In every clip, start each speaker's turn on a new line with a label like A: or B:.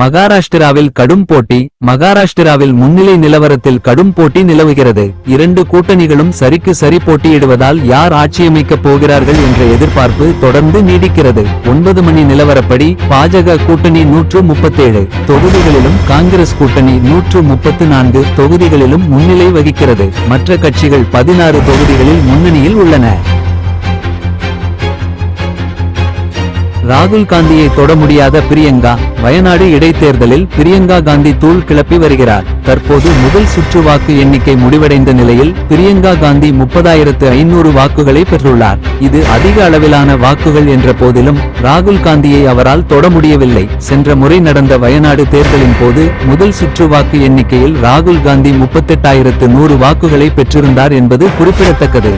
A: மகாராஷ்டிராவில் கடும் போட்டி மகாராஷ்டிராவில் முன்னிலை நிலவரத்தில் கடும் போட்டி நிலவுகிறது. இரண்டு கூட்டணிகளும் சரிக்கு சரி போட்டியிடுவதால் யார் ஆட்சியமைக்கப் போகிறார்கள் என்ற எதிர்பார்ப்பு தொடர்ந்து நீடிக்கிறது. ஒன்பது மணி நிலவரப்படி பாஜக கூட்டணி நூற்று முப்பத்தேழு தொகுதிகளிலும் காங்கிரஸ் கூட்டணி நூற்று முப்பத்து நான்கு தொகுதிகளிலும் முன்னிலை வகிக்கிறது. மற்ற கட்சிகள் பதினாறு தொகுதிகளில் முன்னணியில் உள்ளன. ராகுல் காந்தியை தொட முடியாத பிரியங்கா வயநாடு இடைத்தேர்தலில் பிரியங்கா காந்தி தூள் கிளப்பி வருகிறார். தற்போது முதல் சுற்று வாக்கு எண்ணிக்கை முடிவடைந்த நிலையில் பிரியங்கா காந்தி முப்பதாயிரத்து ஐநூறு வாக்குகளை பெற்றுள்ளார். இது அதிக அளவிலான வாக்குகள் என்ற போதிலும் ராகுல் காந்தியை அவரால் தொட முடியவில்லை. சென்ற முறை நடந்த வயநாடு தேர்தலின் போது முதல் சுற்று வாக்கு எண்ணிக்கையில் ராகுல் காந்தி முப்பத்தெட்டாயிரத்து நூறு வாக்குகளை பெற்றிருந்தார் என்பது குறிப்பிடத்தக்கது.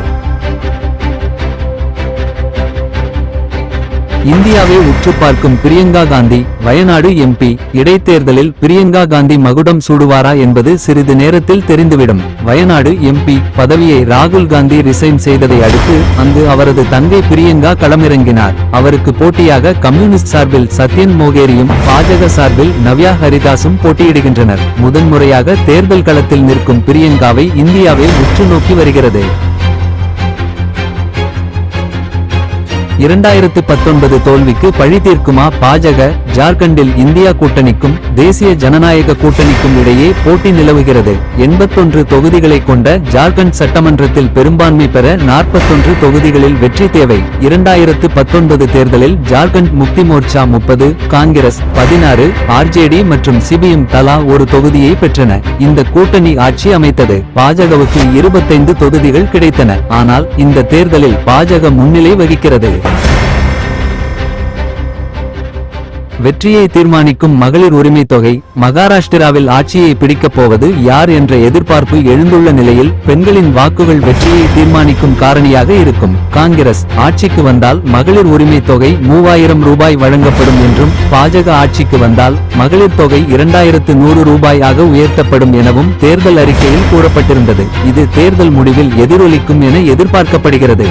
A: இந்தியாவை உற்று பார்க்கும் பிரியங்கா காந்தி வயநாடு எம்பி இடைத்தேர்தலில் பிரியங்கா காந்தி மகுடம் சூடுவாரா என்பது சிறிது நேரத்தில் தெரிந்துவிடும். வயநாடு எம்பி பதவியை ராகுல் காந்தி ரிசைன் செய்ததை அடுத்து அங்கு அவரது தங்கை பிரியங்கா களமிறங்கினார். அவருக்கு போட்டியாக கம்யூனிஸ்ட் சார்பில் சத்யன் மோகேரியும் பாஜக சார்பில் நவ்யா ஹரிதாஸும் போட்டியிடுகின்றனர். முதன்முறையாக தேர்தல் களத்தில் நிற்கும் பிரியங்காவை இந்தியாவை உற்று நோக்கி வருகிறது. இரண்டாயிரத்து பத்தொன்பது தோல்விக்கு பழி தீர்க்குமா பாஜக ஜார்க்கண்டில் இந்தியா கூட்டணிக்கும் தேசிய ஜனநாயக கூட்டணிக்கும் இடையே போட்டி நிலவுகிறது. எண்பத்தொன்று தொகுதிகளை கொண்ட ஜார்க்கண்ட் சட்டமன்றத்தில் பெரும்பான்மை பெற நாற்பத்தொன்று தொகுதிகளில் வெற்றி தேவை. இரண்டாயிரத்து பத்தொன்பது தேர்தலில் ஜார்க்கண்ட் முக்தி மோர்ச்சா முப்பது காங்கிரஸ் பதினாறு ஆர்ஜேடி மற்றும் சிபிஎம் தலா ஒரு தொகுதியை பெற்றன. இந்த கூட்டணி ஆட்சி அமைத்தது. பாஜகவுக்கு இருபத்தைந்து தொகுதிகள் கிடைத்தன. ஆனால் இந்த தேர்தலில் பாஜக முன்னிலை வகிக்கிறது. வெற்றியை தீர்மானிக்கும் மகளிர் உரிமை தொகை மகாராஷ்டிராவில் ஆட்சியை பிடிக்கப் போவது யார் என்ற எதிர்பார்ப்பு எழுந்துள்ள நிலையில் பெண்களின் வாக்குகள் வெற்றியை தீர்மானிக்கும் காரணியாக இருக்கும். காங்கிரஸ் ஆட்சிக்கு வந்தால் மகளிர் உரிமை தொகை மூவாயிரம் ரூபாய் வழங்கப்படும் என்றும் பாஜக ஆட்சிக்கு வந்தால் மகளிர் தொகை இரண்டாயிரத்து நூறு ரூபாய் ஆக உயர்த்தப்படும் எனவும் தேர்தல் அறிக்கையில் கூறப்பட்டிருந்தது. இது தேர்தல் முடிவில் எதிரொலிக்கும் என எதிர்பார்க்கப்படுகிறது.